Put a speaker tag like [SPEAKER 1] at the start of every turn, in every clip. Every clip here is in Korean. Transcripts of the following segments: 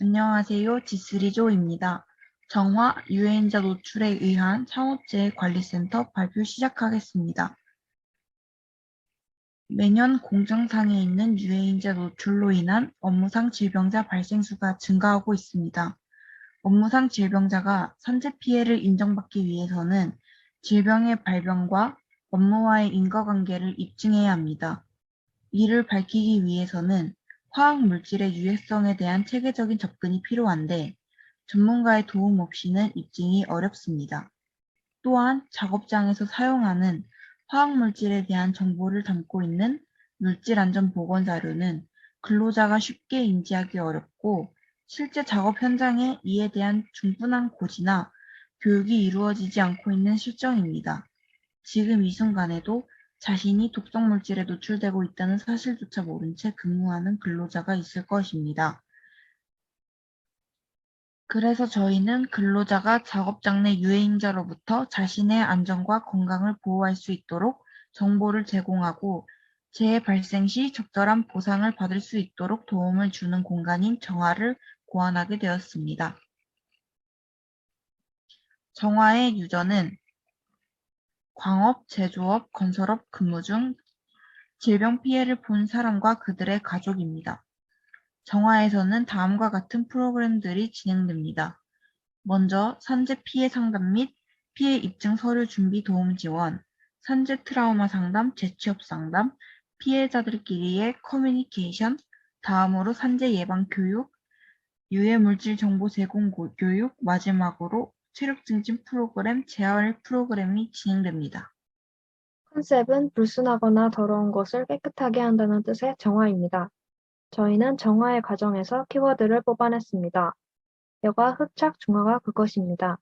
[SPEAKER 1] 안녕하세요. 지스리조입니다. 정화 유해인자 노출에 의한 창업재해 관리센터 발표 시작하겠습니다. 매년 공정상에 있는 유해인자 노출로 인한 업무상 질병자 발생 수가 증가하고 있습니다. 업무상 질병자가 산재 피해를 인정받기 위해서는 질병의 발병과 업무와의 인과관계를 입증해야 합니다. 이를 밝히기 위해서는 화학 물질의 유해성에 대한 체계적인 접근이 필요한데 전문가의 도움 없이는 입증이 어렵습니다. 또한 작업장에서 사용하는 화학 물질에 대한 정보를 담고 있는 물질안전보건 자료는 근로자가 쉽게 인지하기 어렵고 실제 작업 현장에 이에 대한 충분한 고지나 교육이 이루어지지 않고 있는 실정입니다. 지금 이 순간에도 자신이 독성 물질에 노출되고 있다는 사실조차 모른 채 근무하는 근로자가 있을 것입니다. 그래서 저희는 근로자가 작업장 내 유해인자로부터 자신의 안전과 건강을 보호할 수 있도록 정보를 제공하고 재해 발생 시 적절한 보상을 받을 수 있도록 도움을 주는 공간인 정화를 고안하게 되었습니다. 정화의 유저는 광업, 제조업, 건설업 근무 중 질병 피해를 본 사람과 그들의 가족입니다. 정화에서는 다음과 같은 프로그램들이 진행됩니다. 먼저 산재 피해 상담 및 피해 입증 서류 준비 도움 지원, 산재 트라우마 상담, 재취업 상담, 피해자들끼리의 커뮤니케이션, 다음으로 산재 예방 교육, 유해 물질 정보 제공 교육, 마지막으로 체력 증진 프로그램, 재활 프로그램이 진행됩니다.
[SPEAKER 2] 컨셉은 불순하거나 더러운 것을 깨끗하게 한다는 뜻의 정화입니다. 저희는 정화의 과정에서 키워드를 뽑아냈습니다. 여가, 흡착, 중화가 그것입니다.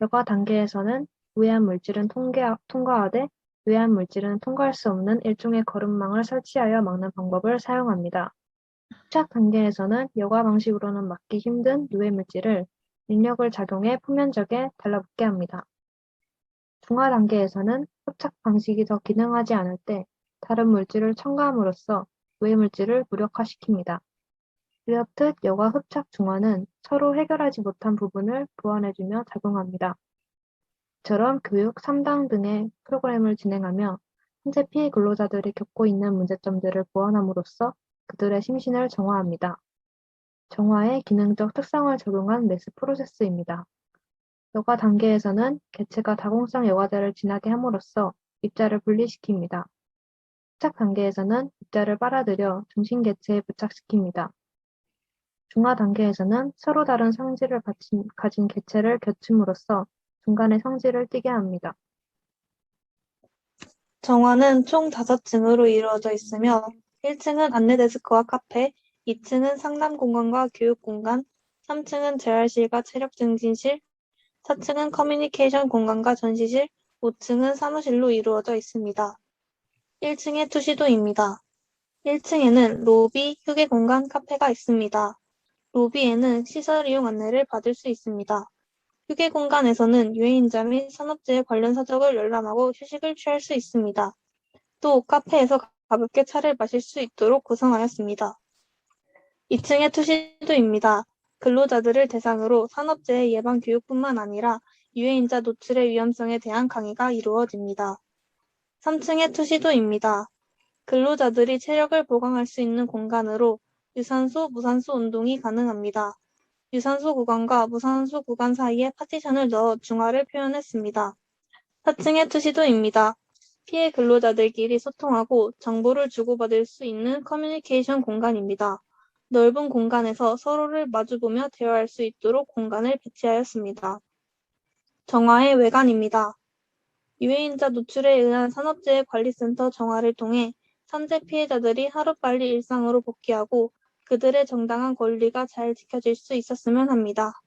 [SPEAKER 2] 여가 단계에서는 유해한 물질은 통계, 통과하되 유해한 물질은 통과할 수 없는 일종의 거름망을 설치하여 막는 방법을 사용합니다. 흡착 단계에서는 여가 방식으로는 막기 힘든 유해 물질을 인력을 작용해 표면적에 달라붙게 합니다. 중화 단계에서는 흡착 방식이 더 기능하지 않을 때 다른 물질을 첨가함으로써 유해 물질을 무력화시킵니다. 이렇듯 여과 흡착 중화는 서로 해결하지 못한 부분을 보완해주며 작용합니다. 이처럼 교육 3당 등의 프로그램을 진행하며 현재 피해 근로자들이 겪고 있는 문제점들을 보완함으로써 그들의 심신을 정화합니다. 정화의 기능적 특성을 적용한 메스 프로세스입니다. 여과 단계에서는 개체가 다공성 여과제를 진하게 함으로써 입자를 분리시킵니다. 부착 단계에서는 입자를 빨아들여 중심 개체에 부착시킵니다. 중화 단계에서는 서로 다른 성질을 가진, 개체를 겹침으로써 중간에 성질을 띠게 합니다.
[SPEAKER 3] 정화는 총 5층으로 이루어져 있으며 1층은 안내 데스크와 카페, 2층은 상담 공간과 교육 공간, 3층은 재활실과 체력 증진실, 4층은 커뮤니케이션 공간과 전시실, 5층은 사무실로 이루어져 있습니다. 1층의 투시도입니다. 1층에는 로비, 휴게 공간, 카페가 있습니다. 로비에는 시설 이용 안내를 받을 수 있습니다. 휴게 공간에서는 유해인자 및 산업재해 관련 사적을 열람하고 휴식을 취할 수 있습니다. 또 카페에서 가볍게 차를 마실 수 있도록 구성하였습니다. 2층의 투시도입니다. 근로자들을 대상으로 산업재해 예방 교육뿐만 아니라 유해인자 노출의 위험성에 대한 강의가 이루어집니다. 3층의 투시도입니다. 근로자들이 체력을 보강할 수 있는 공간으로 유산소, 무산소 운동이 가능합니다. 유산소 구간과 무산소 구간 사이에 파티션을 넣어 중화를 표현했습니다. 4층의 투시도입니다. 피해 근로자들끼리 소통하고 정보를 주고받을 수 있는 커뮤니케이션 공간입니다. 넓은 공간에서 서로를 마주보며 대화할 수 있도록 공간을 배치하였습니다. 정화의 외관입니다. 유해인자 노출에 의한 산업재해 관리센터 정화를 통해 산재 피해자들이 하루빨리 일상으로 복귀하고 그들의 정당한 권리가 잘 지켜질 수 있었으면 합니다.